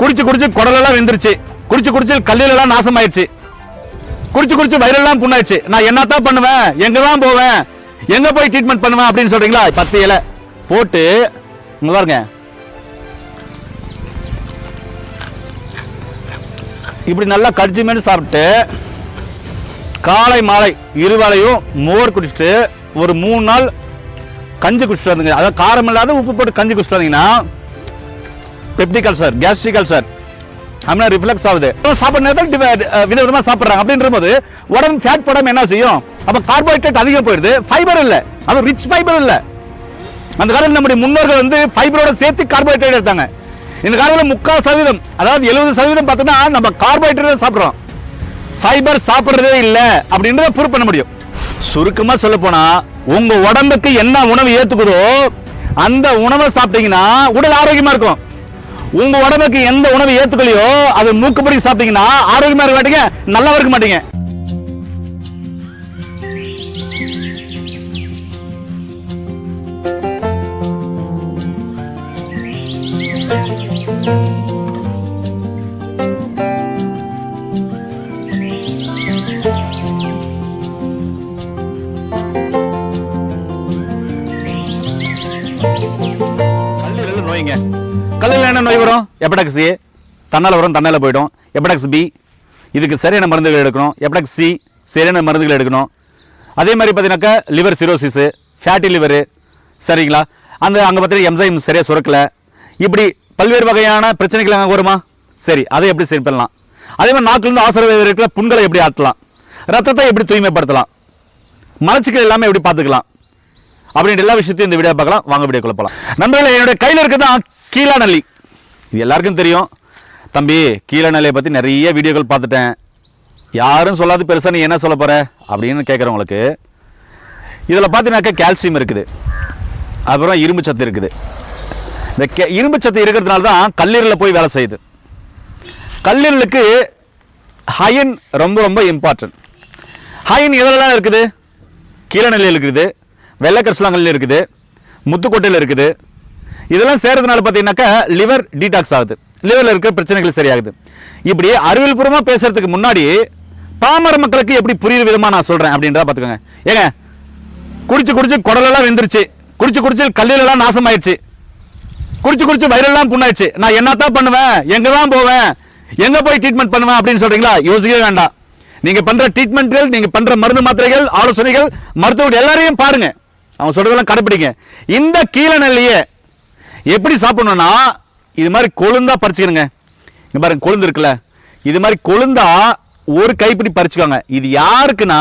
குடிச்சு குடிச்சு குடலெல்லாம் வெந்துருச்சு. குடிச்சு குடிச்சு கல்லிலெல்லாம் நாசம் ஆயிடுச்சு குடிச்சு குடிச்சு வயிறெல்லாம் புண்ணாயிடுச்சு. நான் என்னத்தான் பண்ணுவேன்? எங்க தான் போவேன்? எங்க போய் ட்ரீட்மெண்ட் பண்ணுவேன் அப்படின்னு சொல்றீங்களா? பத்து இலை. போட்டு இங்க பாருங்க. இப்படி நல்லா கடிச்சு மேடு சாப்பிட்டு காலை மாலை இருவேளையும் மோர் குடிச்சிட்டு ஒரு மூணு நாள் கஞ்சி குடிச்சிட்டு வந்தீங்க அதாவது காரம் இல்லாத உப்பு போட்டு கஞ்சி குடிச்சிட்டு வந்தீங்கன்னா பெப்டிக் அல்சர் கேஸ்ட்ரிக் அல்சர் அப்படின்னா ரிஃப்ளெக்ஸ் ஆகுது. சாப்பிட்ற நேரத்தில் வித விதமாக சாப்பிட்றாங்க. அப்படின்ற போது உடம்பு ஃபேட் போடாமல் என்ன செய்யும்? அப்போ கார்போஹைட்ரேட் அதிகம் போயிடுது. ஃபைபர் இல்லை. அது ரிச் ஃபைபர் இல்லை. அந்த காலத்தில் நம்முடைய முன்னோர்கள் வந்து ஃபைபரோட சேர்த்து கார்போஹைட்ரேட் எடுத்தாங்க. இந்த காலத்தில் முக்கால் சதவீதம் அதாவது எழுபது சதவீதம் பார்த்தோம்னா நம்ம கார்போஹைட்ரேட் சாப்பிட்றோம். ஃபைபர் சாப்பிட்றதே இல்லை. அப்படின்றத ப்ரூவ் பண்ண முடியும். சுருக்கமாக சொல்ல போனால் உங்கள் உடம்புக்கு என்ன உணவு ஏற்றுக்குதோ அந்த உணவை சாப்பிட்டீங்கன்னா உடல் ஆரோக்கியமாக இருக்கும். உங்க உடம்புக்கு எந்த உணவு ஏத்துக்கலையோ அது மூக்குப்படி சாப்பிட்டீங்கன்னா ஆரோக்கியமா இருக்க மாட்டீங்க நல்லா இருக்க மாட்டீங்க. எப்படக்ஸ் ஏ தன்னால் வரும் தன்னால் போயிடும். Hepatitis B? இதுக்கு சரியான மருந்துகள் எடுக்கணும். Hepatitis C? சரியான மருந்துகள் எடுக்கணும். அதே மாதிரி பார்த்தீங்கன்னாக்கா லிவர் சிரோசிஸு ஃபேட்டி லிவரு சரிங்களா? அந்த அங்கே பார்த்தீங்கன்னா எம்சைம் சரியாக சுரக்கலை. இப்படி பல்வேறு வகையான பிரச்சனைகள் அங்கே வருமா? சரி அதை எப்படி சரி பண்ணலாம்? அதே மாதிரி நாக்குலேருந்து ஆசிரியர் இருக்கிற புண்களை எப்படி ஆட்டலாம்? ரத்தத்தை எப்படி தூய்மைப்படுத்தலாம்? மலச்சிக்கல் எல்லாமே எப்படி பார்த்துக்கலாம்? அப்படின்ற எல்லா விஷயத்தையும் இந்த வீடியோ பார்க்கலாம். வாங்க வீடியோ போகலாம் நண்பர்களே என்னுடைய கையில் இருக்கிறது தான் கீழாநல்லி இது எல்லாருக்கும் தெரியும். தம்பி கீழாநல்லியை பற்றி நிறைய வீடியோக்கள் பார்த்துட்டேன். யாரும் சொல்லாத பெருசாக நீ என்ன சொல்ல போகிற அப்படின்னு கேட்குறவங்களுக்கு இதில் பார்த்தீங்கன்னாக்கா கால்சியம் இருக்குது. அப்புறம் இரும்பு சத்து இருக்குது. இந்த கே இரும்பு சத்து இருக்கிறதுனால தான் கல்லீரலில் போய் வேலை செய்யுது. கல்லீரலுக்கு ஹயன் ரொம்ப ரொம்ப இம்பார்ட்டன்ட் ஹயன் எதிலெல்லாம் இருக்குது? கீழநிலையில் இருக்குது. வெள்ளைக்கரிசலாங்கல்ல இருக்குது. முத்துக்கோட்டையில் இருக்குது. இதெல்லாம் சேர்றதுனால பார்த்தீங்கன்னாக்கா லிவர் டீடாக்ஸ் ஆகுது. லிவரில் இருக்கிற பிரச்சனைகள் சரியாகுது. இப்படி அறிவியல் பூர்வமாக பேசுறதுக்கு முன்னாடி பாமர மக்களுக்கு எப்படி புரியுற விதமாக நான் சொல்கிறேன் அப்படின்றத பார்த்துக்கோங்க. ஏங்க குடிச்சு குடிச்சு குடலெல்லாம் வெந்துருச்சு. குடிச்சு குடிச்சு கல்லிலெல்லாம் நாசம் ஆயிடுச்சு குடிச்சு குடிச்சு வயிறெல்லாம் புண்ணாயிடுச்சு. நான் என்னத்தான் பண்ணுவேன்? எங்கே தான் போவேன்? எங்கே போய் ட்ரீட்மெண்ட் பண்ணுவேன் அப்படின்னு சொல்கிறீங்களா யோசிக்கவே வேண்டாம். நீங்கள் பண்ணுற ட்ரீட்மெண்ட்கள் நீங்கள் பண்ணுற மருந்து மாத்திரைகள் ஆலோசனைகள் மருத்துவர்கள் எல்லாரையும் பாருங்கள் அவன் சொல்கிறதெல்லாம் கடைப்பிடிங்க. இந்த கீழ நெல்லியை எப்படி சாப்பிடணும்னா இது மாதிரி கொழுந்தா பறிச்சுக்கணுங்க. இங்க பாருங்க கொழுந்து இருக்குல்ல. இது மாதிரி கொழுந்தா ஒரு கைப்பிடி பறிச்சுக்கோங்க. இது யாருக்குன்னா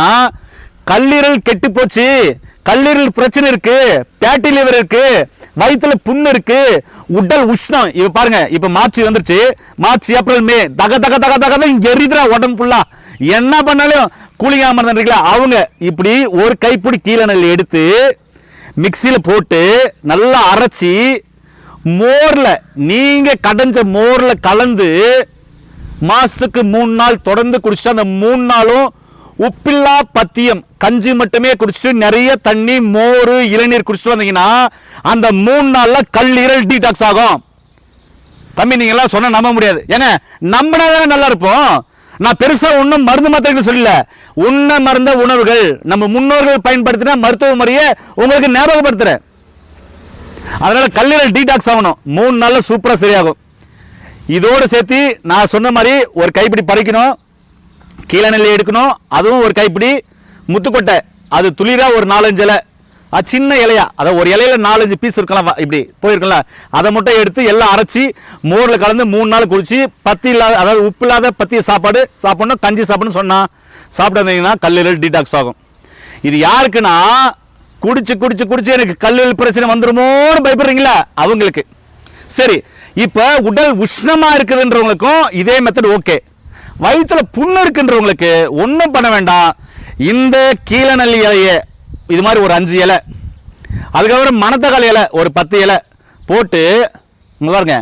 கல்லீரல் கெட்டு போச்சு. கல்லீரல் பிரச்சனை இருக்கு. பேட்டி லிவர் இருக்கு. வயிற்றுல புண்ணு இருக்கு. உடல் உஷ்ணம். இப்ப பாருங்க இப்ப மார்ச் வந்துருச்சு. March April May. தக தக தக தக இங்க எரிதுரா உடம்பு ஃபுல்லா என்ன பண்ணாலும் கூலிங் அமர்ந்துருக்கீங்களா அவங்க இப்படி ஒரு கைப்பிடி கீழே நெல் எடுத்து மிக்சியில் போட்டு நல்லா அரைச்சி மோர்ல நீங்க கடைஞ்ச மோர்ல கலந்து மாசத்துக்கு மூணு நாள் தொடர்ந்து குடிச்சிட்டு அந்த மூணு நாளும் உப்பில்லா பத்தியம் கஞ்சி மட்டுமே குடிச்சிட்டு நிறைய தண்ணி மோர் இளநீர் குடிச்சிட்டு வந்தீங்கன்னா அந்த மூணு நாள்ல கல்லீரல் டீடாக்ஸ் ஆகும். தம்பி நீங்க எல்லாம் நம்ப முடியாது. ஏங்க நம்பினாதானே நல்லா இருப்போம். நான் பெருசா ஒன்றும் மருந்து மாத்திரைகள் சொல்லல. உண்ண மருந்த உணவுகள் நம்ம முன்னோர்கள் பயன்படுத்தின மருத்துவ முறையை உங்களுக்கு ஞாபகப்படுத்துறேன். அதனால் கல்லீரல் டீடாக்ஸ் ஆகணும். மூணு நாளில் சூப்பராக சரியாகும். இதோடு சேர்த்து நான் சொன்ன மாதிரி ஒரு கைப்பிடி பறிக்கணும். கீழே நெல்லி எடுக்கணும். அதுவும் ஒரு கைப்பிடி. முத்துக்கொட்டை. அது துளிராக ஒரு நாலஞ்சு இலை. அது சின்ன இலையா? அதாவது ஒரு இலையில நாலஞ்சு பீஸ் இருக்கலாம். வா- இப்படி போயிருக்கல அதை மட்டும் எடுத்து எல்லாம் அரைச்சி மோரில் கலந்து மூணு நாள் குடிச்சு பத்தி இல்லாத அதாவது உப்பு இல்லாத பத்திய சாப்பாடு சாப்பிடணும். கஞ்சி சாப்பிடணும் சொன்னால் சாப்பிட்டு வந்தீங்கன்னா கல்லீரல் டீடாக்ஸ் ஆகும். இது யாருக்குன்னா குடிச்சு குடிச்சு குடிச்சு எனக்கு கல்லீரல் பிரச்சனை வந்துருமோன்னு பயப்படுறீங்களா? அவங்களுக்கு. சரி இப்போ உடல் உஷ்ணமாக இருக்குதுன்றவங்களுக்கும் இதே மெத்தட் ஓகே வயிற்றுல புண்ணு இருக்குன்றவங்களுக்கு ஒன்றும் பண்ண வேண்டாம். இந்த கீழநல்லி இலையை இது மாதிரி ஒரு அஞ்சு இலை அதுக்கப்புறம் மணத்தக்காளி இலை ஒரு பத்து இலை போட்டு இங்கே பாருங்க.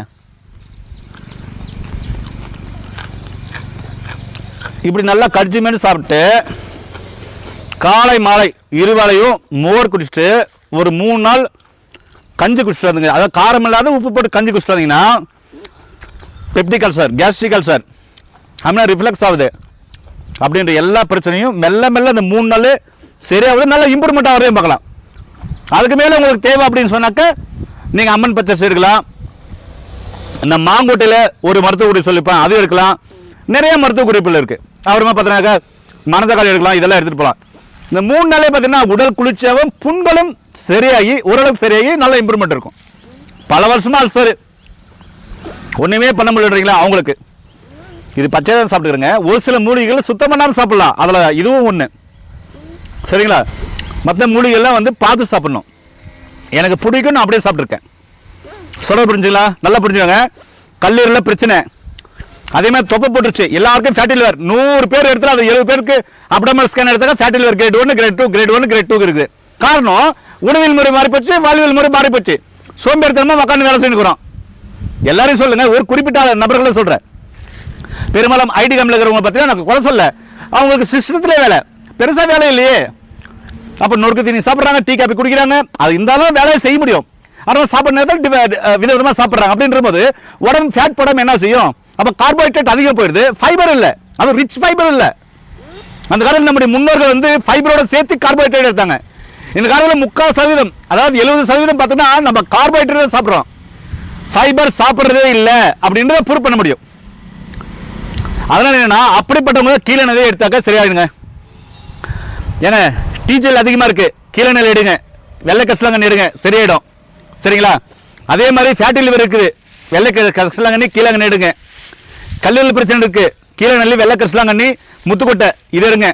இப்படி நல்லா கடிச்சு மேடு சாப்பிட்டு காலை மாலை இருவேளையும் மோர் குடிச்சிட்டு ஒரு மூணு நாள் கஞ்சி குடிச்சிட்டு வந்தீங்க. அதாவது காரம் இல்லாத உப்பு போட்டு கஞ்சி குடிச்சிட்டு வந்தீங்கன்னா பெப்டிக் அல்சர் கேஸ்ட்ரிக் அல்சர் அப்படின்னா ரிஃப்ளெக்ஸ் ஆகுது. அப்படின்ற எல்லா பிரச்சனையும் மெல்ல மெல்ல அந்த மூணு நாள் சரியாகுது நல்ல இம்ப்ரூவ்மெண்ட் ஆகிறதையும் பார்க்கலாம். அதுக்கு மேலே உங்களுக்கு தேவை அப்படின்னு சொன்னாக்க நீங்கள் அம்மன் பச்சை எடுக்கலாம். இந்த மாங்கோட்டையில் ஒரு மருத்துவ குறிப்பு சொல்லிப்பேன் அது எடுக்கலாம். நிறைய மருத்துவ குறிப்புகள் இருக்குது அப்புறமா பார்த்தீங்கன்னாக்கா மனதக்காளி எடுக்கலாம் இதெல்லாம் எடுத்துகிட்டு போகலாம். இந்த மூணு நாளே பார்த்தீங்கன்னா உடல் குளிர்ச்சியாகவும் புண்களும் சரியாகி ஓரளவுக்கு சரியாகி நல்ல இம்ப்ரூவ்மெண்ட் இருக்கும். பல வருஷமா அல்சர் ஒன்றுமே பண்ண முடியலீங்களா அவங்களுக்கு. இது பச்சை தான் சாப்பிட்டுக்கிறேங்க. ஒரு சில மூலிகைகள் சுத்தம் பண்ணாமல் சாப்பிடலாம். அதில் இதுவும் ஒன்று சரிங்களா? மற்ற மூலிகைகள்லாம் வந்து பார்த்து சாப்பிடணும். எனக்கு பிடிக்கும் நான் அப்படியே சாப்பிட்ருக்கேன் சொல்ல புரிஞ்சுங்களா? நல்லா புரிஞ்சுக்கோங்க. கல்லீரலில் பிரச்சனை. அதே மாதிரி தொப்பை போட்டுருச்சு. எல்லாருக்கும் ஃபேட்டி லிவர் நூறு பேர் எடுத்தால் அது எழுபது பேருக்கு அப்டமல் ஸ்கேன் எடுத்தாங்க ஃபேட்டி லிவர் கிரேட் ஒன்று கிரேட் டூ கிரேட் ஒன்று கிரேட் டூ இருக்குது காரணம் உணவில் முறை மாறி போச்சு வாழ்வியல் முறை மாறி போச்சு சோம்பேறித்தனமாக உட்காந்து வேலை செஞ்சுக்கிறோம் எல்லாரையும் சொல்லுங்க ஒரு குறிப்பிட்ட நபர்களை சொல்கிறேன் பெரும்பாலும் ஐடி கம்பெனியில் இருக்கிறவங்க பார்த்தீங்கன்னா எனக்கு குறை சொல்ல. அவங்களுக்கு சிஸ்டத்திலே வேலை. பெருசாக வேலை இல்லையே. அப்போ நொறுக்கு தீனி சாப்பிட்றாங்க டீ காப்பி குடிக்கிறாங்க. அது இருந்தாலும் வேலையை செய்ய முடியும். ஆனால் சாப்பிட்ற நேரத்தில் வித விதமாக விதவிதமாக சாப்பிட்றாங்க. அப்படின்ற போது உடம்பு ஃபேட் போடாமல் என்ன செய்யும்? அப்போ கார்போஹைட்ரேட் அதிகம் போயிடுது. ஃபைபர் இல்லை. அது ரிச் ஃபைபர் இல்லை. அந்த காலத்தில் நம்முடைய முன்னோர்கள் வந்து ஃபைபரோட சேர்த்து கார்போஹைட்ரேட் எடுத்தாங்க. இந்த காலத்தில் முக்கால் சதவீதம் அதாவது எழுபது சதவீதம் பார்த்தோம்னா நம்ம கார்போஹைட்ரேட் சாப்பிட்றோம். ஃபைபர் சாப்பிட்றதே இல்லை அப்படின்றத ப்ரூவ் பண்ண முடியும். அதனால் என்னென்னா அப்படிப்பட்டவங்க கீழே நிறைய எடுத்தாக்க சரியாயிடுங்க. ஏன்னா டீச்சல் அதிகமாக இருக்குது கீழே நிலை எடுங்க. வெள்ளை கசலாங்கண்ணி எடுங்க. சரியாயிடும். சரிங்களா? அதே மாதிரி ஃபேட்டி லிவர் இருக்குது. வெள்ளை க- கசலாங்கண்ணி கீழங்கண்ணி எடுங்க. கல்லீரல் பிரச்சனை இருக்கு. கீழே நல்லி வெள்ளை கசலாங்கண்ணி முத்துக்கொட்டை இது எடுங்க.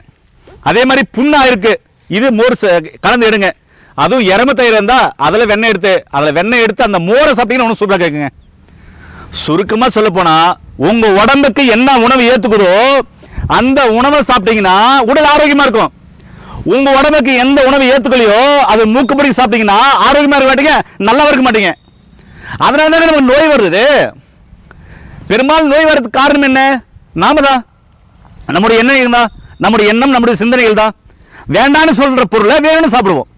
அதே மாதிரி புண்ணா இருக்கு. இது மோர் ச- கலந்து எடுங்க. அதுவும் எரம தயிர் இருந்தால் அதில் வெண்ணெய் எடுத்து அதில் வெண்ணெய் எடுத்து அந்த மோரை சாப்பிட்டீங்கன்னு ஒன்றும் சூப்பராக கேட்குங்க சுருக்கமாக சொல்ல போனால் உங்கள் உடம்புக்கு என்ன உணவு ஏத்துக்குதோ அந்த உணவை சாப்பிட்டீங்கன்னா உடல் ஆரோக்கியமாக இருக்கும். உங்க உடம்புக்கு எந்த உணவு ஏத்துக்கலையோ அது மூக்குப்படி சாப்பிட்டீங்கன்னா ஆரோக்கியமா இருக்க மாட்டீங்க நல்லா இருக்க மாட்டீங்க. அதனால தானே நமக்கு நோய் வருது. பெரும்பாலும் நோய் வரதுக்கு காரணம் என்ன? நாம தான் நம்முடைய எண்ணம் தான் நம்முடைய எண்ணம் நம்முடைய சிந்தனைகள் தான். வேண்டான்னு சொல்ற பொருளை வேணும்னு சாப்பிடுவோம்.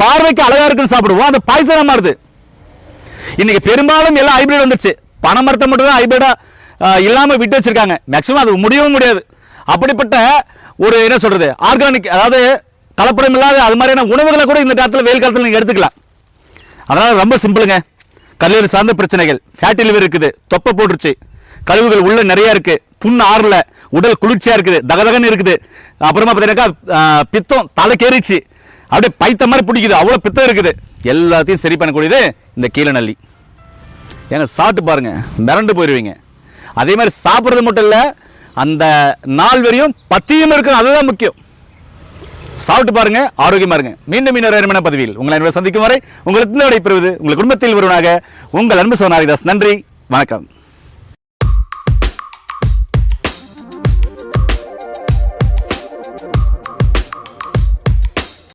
பார்வைக்கு அழகா இருக்குன்னு சாப்பிடுவோம். அது பாய்சனா மாறுது இன்னைக்கு பெரும்பாலும் எல்லாம் ஹைபிரிட் வந்துருச்சு. பனைமரத்தை மட்டும் தான் ஹைபிரிடா இல்லாமல் விட்டு வச்சிருக்காங்க. மேக்ஸிமம் அது முடியவும் முடியாது. அப்படிப்பட்ட ஒரு என்ன சொல்றது? ஆர்கானிக் அதாவது கலப்படம் இல்லாத அது மாதிரியான உணவுகளை கூட இந்த காலத்தில் வெயில் காலத்தில் நீங்கள் எடுத்துக்கலாம். அதனால் ரொம்ப சிம்பிளுங்க கல்லூரி சார்ந்த பிரச்சனைகள். ஃபேட்டி லிவர் இருக்குது. தொப்பை போட்டுருச்சு. கழிவுகள் உள்ள நிறைய இருக்கு. புண் ஆறல உடல் குளிர்ச்சியா இருக்குது தகதகன்னு இருக்குது. அப்புறமா பார்த்தீங்கன்னாக்கா பித்தம் தலைக்கேறிச்சு. அப்படியே பைத்த மாதிரி பிடிக்குது. அவ்வளோ பித்தம் இருக்குது. எல்லாத்தையும் சரி பண்ணக்கூடியது இந்த கீழநல்லி ஏங்க சாப்பிட்டு பாருங்க. மிரண்டு போயிடுவீங்க அதே மாதிரி சாப்பிட்றது மட்டும் இல்லை அந்த நாள் வரையும் பத்தியும் இருக்கும். அதுதான் முக்கியம். சாப்பிட்டு பாருங்க ஆரோக்கியமா இருங்க. மீண்டும் இன்னொரு அருமையான பதவியில் உங்களை அன்புடன் சந்திக்கும் வரை உங்களுக்கு விடைபெறுவது உங்கள் குடும்பத்தில் ஒருவனாக உங்கள் அன்பு சோனாரிதாஸ். நன்றி வணக்கம்.